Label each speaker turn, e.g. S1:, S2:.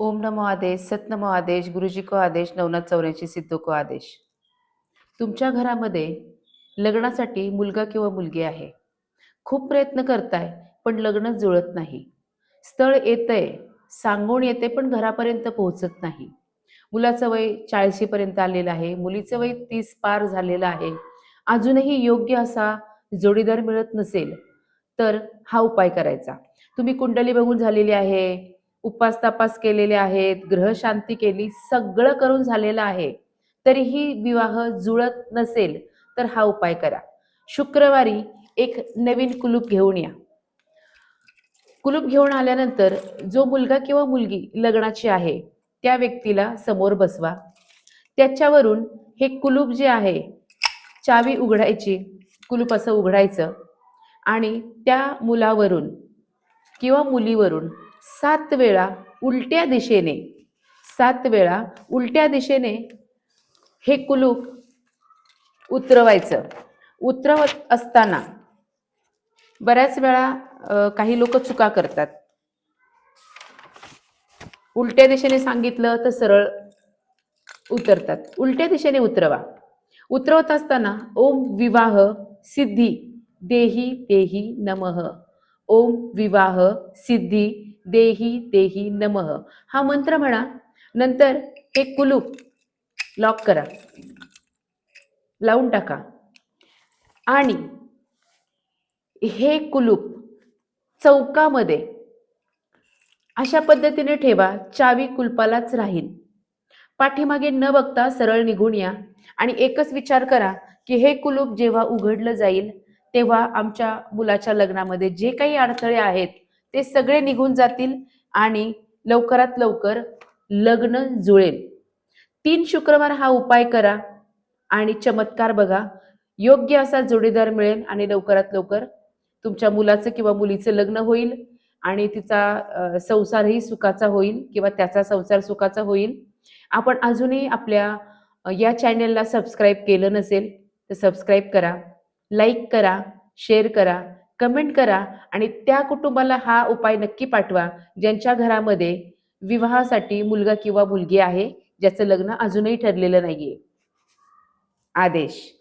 S1: ओम नमो आदेश सतनमो आदेश गुरुजी को आदेश नवनाथ चौऱ्याऐंशी सिद्धो को आदेश. तुमच्या घरामध्ये लग्नासाठी मुलगा किंवा मुलगी आहे. खूप प्रयत्न करताय पण लग्न जुळत नाही. स्थळ येतंय सांगून येते पण घरापर्यंत पोहोचत नाही. मुलाचं वय चाळीशीपर्यंत आलेलं आहे मुलीचं वय तीस पार झालेलं आहे. अजूनही योग्य असा जोडीदार मिळत नसेल तर हा उपाय करायचा. तुम्ही कुंडली बघून झालेली आहे उपास तपास केलेले आहेत ग्रहशांती केली सगळं करून झालेलं आहे. तरीही विवाह जुळत नसेल तर हा उपाय करा. शुक्रवारी एक नवीन कुलूप घेऊन या. कुलूप घेऊन आल्यानंतर जो मुलगा किंवा मुलगी लग्नाची आहे त्या व्यक्तीला समोर बसवा. त्याच्यावरून हे कुलूप जे आहे चावी उघडायची कुलूप असं उघडायचं आणि त्या मुलावरून किंवा मुलीवरून सात वेळा उलट्या दिशेने. सात वेळा उलट्या दिशेने हे कुलूप उतरवायचं. उतरवत असताना बऱ्याच वेळा काही लोक चुका करतात. उलट्या दिशेने सांगितलं तर सरळ उतरतात. उलट्या दिशेने उतरवा. उतरवत असताना ओम विवाह सिद्धी देही देही नमः. ओम विवाह सिद्धी देही देही नमः. हा मंत्र म्हणा. नंतर हे कुलूप लॉक करा. लावून टाका. आणि हे कुलूप चौकामध्ये अशा पद्धतीने ठेवा चावी कुलपालाच राहील. पाठीमागे न बघता सरळ निघून या. आणि एकच विचार करा की हे कुलूप जेव्हा उघडलं जाईल तेव्हा आमच्या मुलाच्या लग्नामध्ये जे काही अडथळे आहेत ते सगळे निघून जातील आणि लवकरात लवकर लग्न जुळेल. तीन शुक्रवार हा उपाय करा आणि चमत्कार बघा. योग्य असा जोडीदार मिळेल आणि लवकरात लवकर तुमच्या मुलाचं किंवा मुलीचं लग्न होईल आणि तिचा संसारही सुखाचा होईल किंवा त्याचा संसार सुखाचा होईल. आपण अजूनही आपल्या या चॅनलला सबस्क्राईब केलं नसेल तर सबस्क्राईब करा लाईक करा शेअर करा कमेंट करा आणि त्या कुटुंबाला हा उपाय नक्की पाठवा ज्यांच्या घरामध्ये विवाहासाठी मुलगा किंवा मुलगी आहे ज्याचं लग्न अजूनही ठरलेलं नाहीये. आदेश.